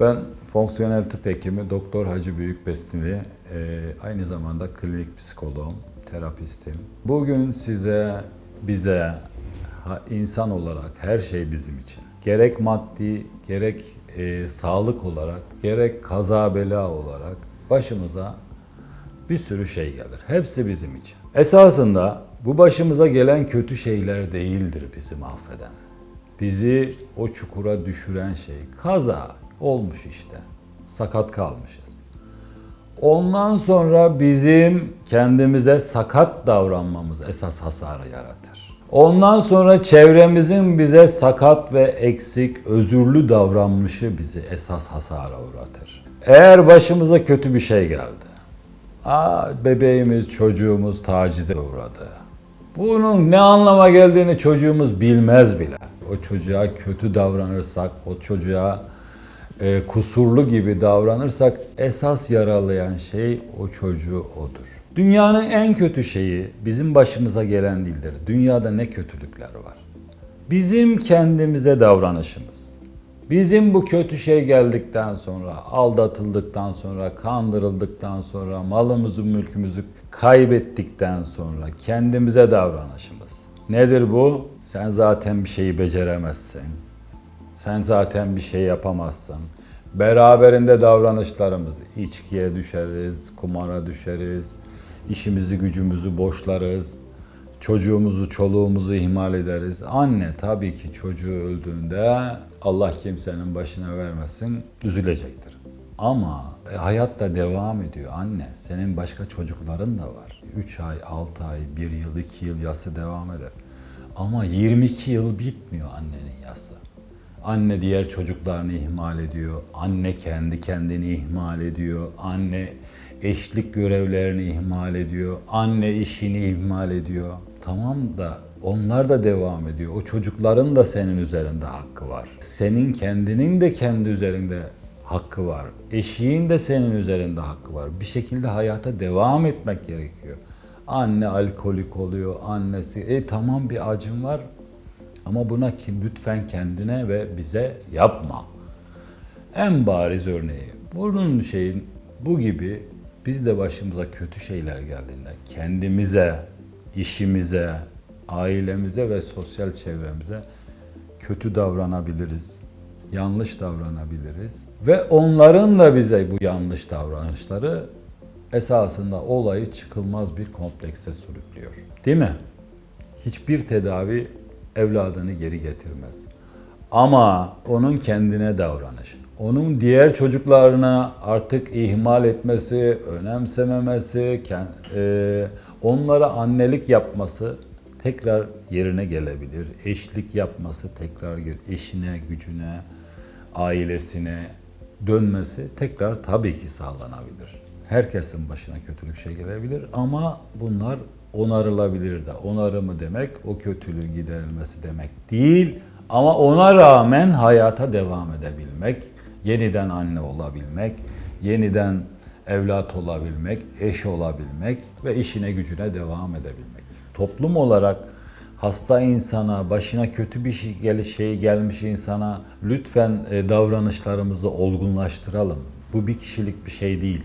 Ben fonksiyonel tıp hekimi Doktor Hacı Büyükbestinli, e, aynı zamanda klinik psikoloğum, terapistim. Bugün size, bize, insan olarak her şey bizim için. Gerek maddi, gerek e, sağlık olarak, gerek kaza bela olarak başımıza bir sürü şey gelir. Hepsi bizim için. Esasında bu başımıza gelen kötü şeyler değildir bizi mahveden. Bizi o çukura düşüren şey kaza olmuş işte. Sakat kalmışız. Ondan sonra bizim kendimize sakat davranmamız esas hasarı yaratır. Ondan sonra çevremizin bize sakat ve eksik, özürlü davranmışı bizi esas hasara uğratır. Eğer başımıza kötü bir şey geldi. Aa, bebeğimiz, çocuğumuz tacize uğradı. Bunun ne anlama geldiğini çocuğumuz bilmez bile. O çocuğa kötü davranırsak, o çocuğa e, kusurlu gibi davranırsak esas yaralayan şey o çocuğu odur. Dünyanın en kötü şeyi bizim başımıza gelen değildir. Dünyada ne kötülükler var. Bizim kendimize davranışımız. Bizim bu kötü şey geldikten sonra, aldatıldıktan sonra, kandırıldıktan sonra, malımızı, mülkümüzü kaybettikten sonra kendimize davranışımız. Nedir bu? Sen zaten bir şeyi beceremezsin. Sen zaten bir şey yapamazsın. Beraberinde davranışlarımız, içkiye düşeriz, kumara düşeriz, işimizi gücümüzü boşlarız, çocuğumuzu, çoluğumuzu ihmal ederiz. Anne tabii ki çocuğu öldüğünde Allah kimsenin başına vermesin, üzülecektir. Ama e, hayat da devam ediyor anne. Senin başka çocukların da var. 3 ay, 6 ay, 1 yıl, 2 yıl yası devam eder. Ama 22 yıl bitmiyor annenin yası. Anne diğer çocuklarını ihmal ediyor. Anne kendi kendini ihmal ediyor. Anne eşlik görevlerini ihmal ediyor. Anne işini ihmal ediyor. Tamam da onlar da devam ediyor. O çocukların da senin üzerinde hakkı var. Senin kendinin de kendi üzerinde hakkı var. Eşiğin de senin üzerinde hakkı var. Bir şekilde hayata devam etmek gerekiyor. Anne alkolik oluyor, annesi. E tamam bir acım var ama buna ki lütfen kendine ve bize yapma. En bariz örneği. Bunun şeyin bu gibi biz de başımıza kötü şeyler geldiğinde kendimize, işimize, ailemize ve sosyal çevremize kötü davranabiliriz. Yanlış davranabiliriz. Ve onların da bize bu yanlış davranışları esasında olayı çıkılmaz bir komplekse sürüklüyor. Değil mi? Hiçbir tedavi evladını geri getirmez. Ama onun kendine davranışı, onun diğer çocuklarına artık ihmal etmesi, önemsememesi, e, onlara annelik yapması tekrar yerine gelebilir. Eşlik yapması tekrar eşine, gücüne, ailesine dönmesi tekrar tabii ki sağlanabilir. Herkesin başına kötülük şey gelebilir ama bunlar onarılabilir de. Onarımı demek o kötülüğün giderilmesi demek değil. Ama ona rağmen hayata devam edebilmek, yeniden anne olabilmek, yeniden evlat olabilmek, eş olabilmek ve işine gücüne devam edebilmek. Toplum olarak hasta insana, başına kötü bir şey, gel- şey gelmiş insana lütfen e, davranışlarımızı olgunlaştıralım. Bu bir kişilik bir şey değil.